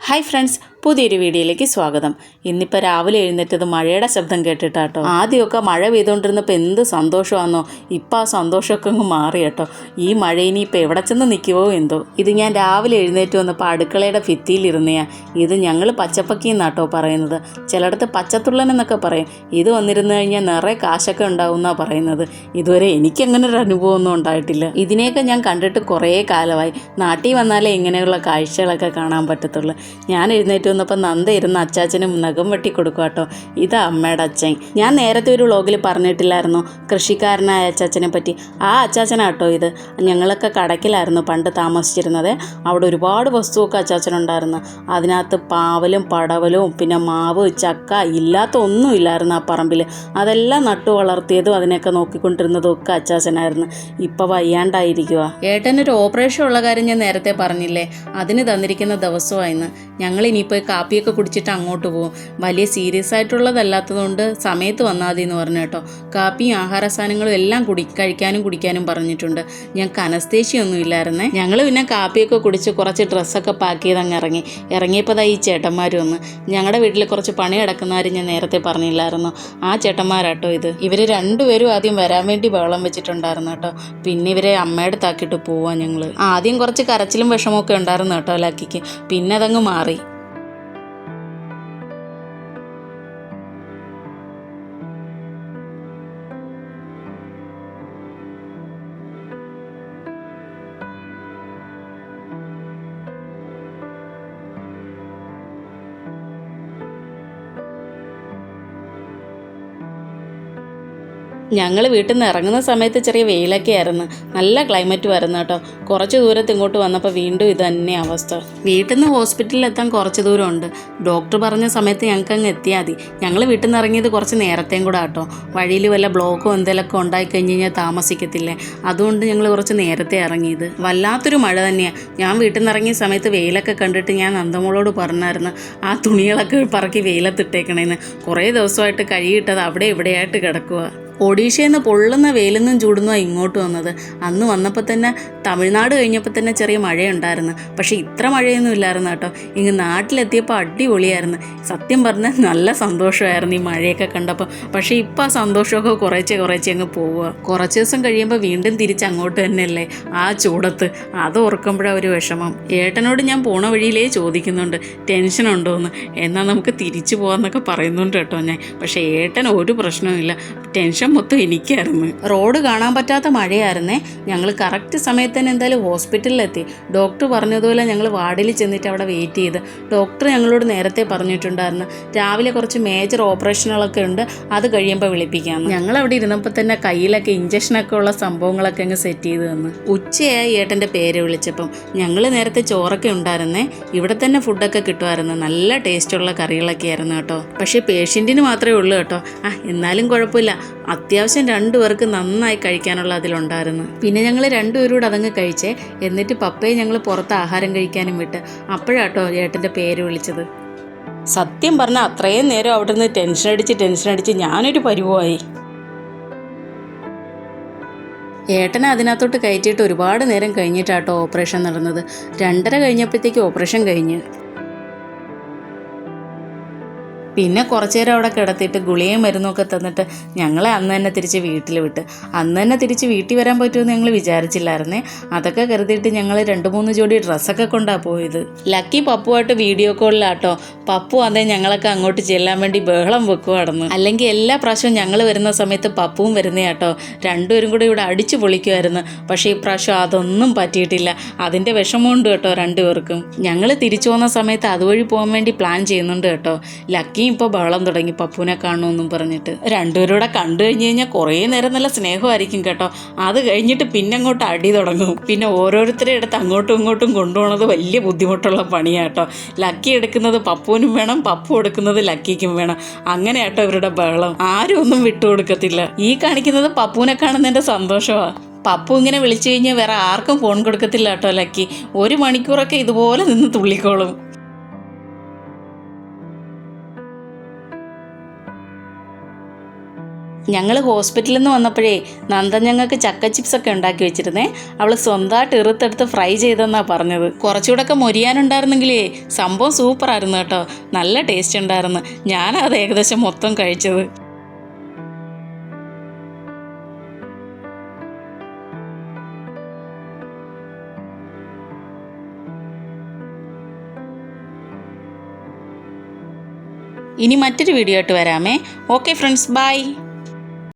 Hi friends പുതിയൊരു വീഡിയോയിലേക്ക് സ്വാഗതം. ഇന്നിപ്പോൾ രാവിലെ എഴുന്നേറ്റത് മഴയുടെ ശബ്ദം കേട്ടിട്ടാട്ടോ. ആദ്യമൊക്കെ മഴ പെയ്തുകൊണ്ടിരുന്നപ്പോൾ എന്ത് സന്തോഷമാണെന്നോ ഇപ്പം ആ സന്തോഷമൊക്കെ അങ്ങ് മാറി കേട്ടോ. ഈ മഴ ഇനിയിപ്പോൾ എവിടെ ചെന്ന് നിൽക്കുവോ എന്തോ. ഇത് ഞാൻ രാവിലെ എഴുന്നേറ്റ് വന്നപ്പോൾ അടുക്കളയുടെ ഭിത്തിയിലിരുന്നയാ ഇത് ഞങ്ങൾ പച്ചപ്പക്കി എന്നാട്ടോ പറയുന്നത്. ചിലയിടത്ത് പച്ചത്തുള്ളൻ എന്നൊക്കെ പറയും. ഇത് വന്നിരുന്നു കഴിഞ്ഞാൽ നിറയെ കാശൊക്കെ ഉണ്ടാവുമെന്നാണ് പറയുന്നത്. ഇതുവരെ എനിക്കങ്ങനെ ഒരു അനുഭവമൊന്നും ഉണ്ടായിട്ടില്ല. ഇതിനെയൊക്കെ ഞാൻ കണ്ടിട്ട് കുറേ കാലമായി. നാട്ടിൽ വന്നാലേ ഇങ്ങനെയുള്ള കാഴ്ചകളൊക്കെ കാണാൻ പറ്റത്തുള്ളൂ. ഞാൻ എഴുന്നേറ്റ് വന്നപ്പോൾ നന്ദ ഇരുന്ന് അച്ചാച്ചനും നഖം വെട്ടി കൊടുക്കുക കേട്ടോ. ഇതാ അമ്മയുടെ അച്ഛൻ. ഞാൻ നേരത്തെ ഒരു വ്ളോഗിൽ പറഞ്ഞിട്ടില്ലായിരുന്നു കൃഷിക്കാരനായ അച്ചാച്ചനെ പറ്റി. ആ അച്ചാച്ചനാട്ടോ ഇത്. ഞങ്ങളൊക്കെ കടക്കിലായിരുന്നു പണ്ട് താമസിച്ചിരുന്നത്. അവിടെ ഒരുപാട് വസ്തുവൊക്കെ അച്ചാച്ചനുണ്ടായിരുന്നു. അതിനകത്ത് പാവലും പടവലും പിന്നെ മാവ് ചക്ക ഇല്ലാത്ത ഒന്നും ഇല്ലായിരുന്നു ആ പറമ്പിൽ അതെല്ലാം നട്ടു വളർത്തിയതും അതിനെയൊക്കെ നോക്കിക്കൊണ്ടിരുന്നതും ഒക്കെ അച്ചാച്ചനായിരുന്നു. ഇപ്പം വയ്യാണ്ടായിരിക്കുക ഏട്ടനൊരു ഓപ്പറേഷൻ ഉള്ള കാര്യം ഞാൻ നേരത്തെ പറഞ്ഞില്ലേ? അതിന് തന്നിരിക്കുന്ന ദിവസമായിരുന്നു ഞങ്ങൾ ഇനിയിപ്പോൾ കാപ്പിയൊക്കെ കുടിച്ചിട്ട് അങ്ങോട്ട് പോകും വലിയ സീരിയസ് ആയിട്ടുള്ളതല്ലാത്തതുകൊണ്ട് സമയത്ത് വന്നാൽ മതി എന്ന് പറഞ്ഞു കേട്ടോ. കാപ്പിയും ആഹാര സാധനങ്ങളും എല്ലാം കുടി കഴിക്കാനും കുടിക്കാനും പറഞ്ഞിട്ടുണ്ട്. ഞങ്ങൾക്ക് അനസ്തേഷ്യൊന്നും ഇല്ലായിരുന്നേ. ഞങ്ങൾ പിന്നെ കാപ്പിയൊക്കെ കുടിച്ച് കുറച്ച് ഡ്രസ്സൊക്കെ പാക്ക് ചെയ്ത് അങ്ങ് ഇറങ്ങി ഇറങ്ങിയപ്പോൾ ഈ ചേട്ടന്മാരും ഒന്ന് ഞങ്ങളുടെ വീട്ടിൽ കുറച്ച് പണി കിടക്കുന്നവർ ഞാൻ നേരത്തെ പറഞ്ഞില്ലായിരുന്നു? ആ ചേട്ടന്മാരാട്ടോ ഇത്. ഇവർ രണ്ടുപേരും ആദ്യം വരാൻ വേണ്ടി ബഹളം വെച്ചിട്ടുണ്ടായിരുന്നു കേട്ടോ. പിന്നെ ഇവരെ അമ്മയുടെ താക്കിയിട്ട് പോവാ ഞങ്ങൾ ആദ്യം കുറച്ച് കരച്ചിലും വിഷമമൊക്കെ ഉണ്ടായിരുന്നു കേട്ടോ ലക്കിക്ക്. പിന്നെ അതങ്ങ് മാറി. ഞങ്ങൾ വീട്ടിൽ നിന്ന് ഇറങ്ങുന്ന സമയത്ത് ചെറിയ വെയിലൊക്കെ ആയിരുന്നു. നല്ല ക്ലൈമറ്റ് വരുന്നു കേട്ടോ. കുറച്ച് ദൂരത്ത് ഇങ്ങോട്ട് വന്നപ്പോൾ വീണ്ടും ഇത് തന്നെ അവസ്ഥ. വീട്ടിൽ നിന്ന് ഹോസ്പിറ്റലിൽ എത്താൻ കുറച്ച് ദൂരമുണ്ട്. ഡോക്ടർ പറഞ്ഞ സമയത്ത് ഞങ്ങൾക്ക് അങ്ങ് എത്തിയാൽ മതി. ഞങ്ങൾ വീട്ടിൽ നിന്ന് ഇറങ്ങിയത് കുറച്ച് നേരത്തെയും കൂടെ കേട്ടോ വഴിയിൽ വല്ല ബ്ലോക്കോ എന്തെങ്കിലുമൊക്കെ ഉണ്ടായി കഴിഞ്ഞ് കഴിഞ്ഞാൽ താമസിക്കത്തില്ലേ. അതുകൊണ്ട് ഞങ്ങൾ കുറച്ച് നേരത്തെ ഇറങ്ങിയത്. വല്ലാത്തൊരു മഴ തന്നെയാണ് ഞാൻ വീട്ടിൽ നിന്ന് ഇറങ്ങിയ സമയത്ത് വെയിലൊക്കെ കണ്ടിട്ട് ഞാൻ നന്ദമോളോട് പറഞ്ഞായിരുന്നു ആ തുണികളൊക്കെ പറക്കി വെയിലത്തിട്ടേക്കണേന്ന്. കുറേ ദിവസമായിട്ട് കഴുകിയിട്ടത് അവിടെ ഇവിടെയായിട്ട് കിടക്കുക ഒഡീഷയിൽ നിന്ന് പൊള്ളുന്ന വെയിലെന്നും ചൂടുന്നോ ഇങ്ങോട്ട് വന്നത്. അന്ന് വന്നപ്പോൾ തന്നെ തമിഴ്നാട് കഴിഞ്ഞപ്പോൾ തന്നെ ചെറിയ മഴയുണ്ടായിരുന്നു. പക്ഷേ ഇത്ര മഴയൊന്നും ഇല്ലായിരുന്നു കേട്ടോ. ഇങ്ങ് നാട്ടിലെത്തിയപ്പോൾ അടിപൊളിയായിരുന്നു. സത്യം പറഞ്ഞാൽ നല്ല സന്തോഷമായിരുന്നു ഈ മഴയൊക്കെ കണ്ടപ്പോൾ പക്ഷേ ഇപ്പോൾ ആ സന്തോഷമൊക്കെ കുറേച്ചെ കുറേച്ചെ അങ്ങ് പോവുക. കുറച്ച് ദിവസം കഴിയുമ്പോൾ വീണ്ടും തിരിച്ച് അങ്ങോട്ട് തന്നെയല്ലേ ആ ചൂടത്ത്. അത് ഓർക്കുമ്പോഴാണ് ഒരു വിഷമം. ഏട്ടനോട് ഞാൻ പോണ വഴിയിലേ ചോദിക്കുന്നുണ്ട്. ടെൻഷൻ ഉണ്ടോയെന്ന് എന്നാൽ നമുക്ക് തിരിച്ചു പോകാമെന്നൊക്കെ പറയുന്നുണ്ട് കേട്ടോ ഞാൻ. പക്ഷേ ഏട്ടൻ ഒരു പ്രശ്നവുമില്ല. ടെൻഷൻ മൊത്തം എനിക്കായിരുന്നു. റോഡ് കാണാൻ പറ്റാത്ത മഴയായിരുന്നേ. ഞങ്ങൾ കറക്റ്റ് സമയത്ത് തന്നെ എന്തായാലും ഹോസ്പിറ്റലിലെത്തി. ഡോക്ടർ പറഞ്ഞതുപോലെ ഞങ്ങൾ വാർഡിൽ ചെന്നിട്ട് അവിടെ വെയിറ്റ് ചെയ്ത്. ഡോക്ടർ ഞങ്ങളോട് നേരത്തെ പറഞ്ഞിട്ടുണ്ടായിരുന്നു. രാവിലെ കുറച്ച് മേജർ ഓപ്പറേഷനുകളൊക്കെ ഉണ്ട്. അത് കഴിയുമ്പോൾ വിളിപ്പിക്കാമെന്ന് ഞങ്ങൾ അവിടെ ഇരുന്നപ്പോൾ തന്നെ കയ്യിലൊക്കെ ഇഞ്ചക്ഷനൊക്കെ ഉള്ള സംഭവങ്ങളൊക്കെ അങ്ങ് സെറ്റ് ചെയ്ത് തന്നു. ഉച്ചയായി ഏട്ടന്റെ പേര് വിളിച്ചപ്പം. ഞങ്ങൾ നേരത്തെ ചോറൊക്കെ ഉണ്ടായിരുന്നേ. ഇവിടെ തന്നെ ഫുഡൊക്കെ കിട്ടുമായിരുന്നു. നല്ല ടേസ്റ്റുള്ള കറികളൊക്കെ ആയിരുന്നു കേട്ടോ. പക്ഷേ പേഷ്യന്റിന് മാത്രമേ ഉള്ളൂ കേട്ടോ. ആ എന്നാലും കുഴപ്പമില്ല. അത്യാവശ്യം രണ്ടുപേർക്ക് നന്നായി കഴിക്കാനുള്ള അതിലുണ്ടായിരുന്നു. പിന്നെ ഞങ്ങൾ രണ്ടുപേരൂടെ അതങ്ങ് കഴിച്ചേ. എന്നിട്ട് പപ്പയെ ഞങ്ങൾ പുറത്ത് ആഹാരം കഴിക്കാനും വിട്ട് അപ്പോഴാട്ടോ ഏട്ടന്റെ പേര് വിളിച്ചത്. സത്യം പറഞ്ഞാൽ അത്രയും നേരം അവിടെ നിന്ന് ടെൻഷൻ അടിച്ച് ടെൻഷൻ അടിച്ച് ഞാനൊരു പരുവമായി. ഏട്ടനെ അതിനകത്തോട്ട് കയറ്റിയിട്ട് ഒരുപാട് നേരം കഴിഞ്ഞിട്ടാട്ടോ ഓപ്പറേഷൻ നടന്നത്. രണ്ടര കഴിഞ്ഞപ്പോഴത്തേക്ക് ഓപ്പറേഷൻ കഴിഞ്ഞ്. പിന്നെ കുറച്ചു നേരം അവിടെ കിടത്തിയിട്ട് ഗുളിയും മരുന്നൊക്കെ തന്നിട്ട് ഞങ്ങളെ അന്ന് തന്നെ തിരിച്ച് വീട്ടിൽ വിട്ട്. അന്ന് തന്നെ തിരിച്ച് വീട്ടിൽ വരാൻ പറ്റുമെന്ന് ഞങ്ങൾ വിചാരിച്ചില്ലായിരുന്നേ. അതൊക്കെ കരുതിയിട്ട് ഞങ്ങൾ രണ്ട് മൂന്ന് ജോഡി ഡ്രസ്സൊക്കെ കൊണ്ടാണ് പോയത്. ലക്കി പപ്പുവായിട്ട് വീഡിയോ കോളിലാട്ടോ. പപ്പു അതേ ഞങ്ങളൊക്കെ അങ്ങോട്ട് ചെല്ലാൻ വേണ്ടി ബഹളം വെക്കുവായിരുന്നു. അല്ലെങ്കിൽ എല്ലാ പ്രാവശ്യവും ഞങ്ങൾ വരുന്ന സമയത്ത് പപ്പുവും വരുന്നതാട്ടോ രണ്ടുപേരും കൂടി ഇവിടെ അടിച്ചു പൊളിക്കുമായിരുന്നു പക്ഷേ ഈ പ്രാവശ്യം അതൊന്നും പറ്റിയിട്ടില്ല. അതിന്റെ വിഷമമുണ്ട് കേട്ടോ രണ്ടുപേർക്കും. ഞങ്ങൾ തിരിച്ചു പോകുന്ന സമയത്ത് അതുവഴി പോകാൻ വേണ്ടി പ്ലാൻ ചെയ്യുന്നുണ്ട് കേട്ടോ. ലക്കിയും ഇപ്പോൾ ബഹളം തുടങ്ങി പപ്പുവിനെ കാണുമെന്നും പറഞ്ഞിട്ട്. രണ്ടുപേരൂടെ കണ്ടു കഴിഞ്ഞു കഴിഞ്ഞാൽ കുറേ നേരം നല്ല സ്നേഹമായിരിക്കും കേട്ടോ. അത് കഴിഞ്ഞിട്ട് പിന്നെ അങ്ങോട്ട് അടി തുടങ്ങും. പിന്നെ ഓരോരുത്തരെ എടുത്ത് അങ്ങോട്ടും ഇങ്ങോട്ടും കൊണ്ടുപോകുന്നത് വലിയ ബുദ്ധിമുട്ടുള്ള പണിയാട്ടോ ലക്കി എടുക്കുന്നത് പപ്പുവിനും വേണം പപ്പു എടുക്കുന്നത് ലക്കിക്കും വേണം. അങ്ങനെയാട്ടോ ഇവരുടെ ബഹളം. ആരും ഒന്നും വിട്ടുകൊടുക്കത്തില്ല ഈ കാണിക്കുന്നത് പപ്പുവിനെ കാണുന്നതിന്റെ സന്തോഷമാണ് പപ്പു ഇങ്ങനെ വിളിച്ചു കഴിഞ്ഞാൽ വേറെ ആർക്കും ഫോൺ കൊടുക്കത്തില്ല കേട്ടോ ലക്കി. ഒരു മണിക്കൂറൊക്കെ ഇതുപോലെ നിന്ന് തുള്ളിക്കോളും. ഞങ്ങൾ ഹോസ്പിറ്റലിൽ നിന്ന് വന്നപ്പോഴേ നന്ദൻ ഞങ്ങൾക്ക് ചക്ക ചിപ്സ് ഒക്കെ ഉണ്ടാക്കി വെച്ചിരുന്നേ. അവൾ സ്വന്തമായിട്ട് ഇറുത്തെടുത്ത് ഫ്രൈ ചെയ്തെന്നാ പറഞ്ഞത്. കുറച്ചുകൂടെ ഒക്കെ മൊരിയാനുണ്ടായിരുന്നെങ്കിലേ സംഭവം സൂപ്പറായിരുന്നു കേട്ടോ. നല്ല ടേസ്റ്റ് ഉണ്ടായിരുന്നു. ഞാനത് ഏകദേശം മൊത്തം കഴിച്ചത്. ഇനി മറ്റൊരു വീഡിയോ ആയിട്ട് വരാമേ. Okay friends bye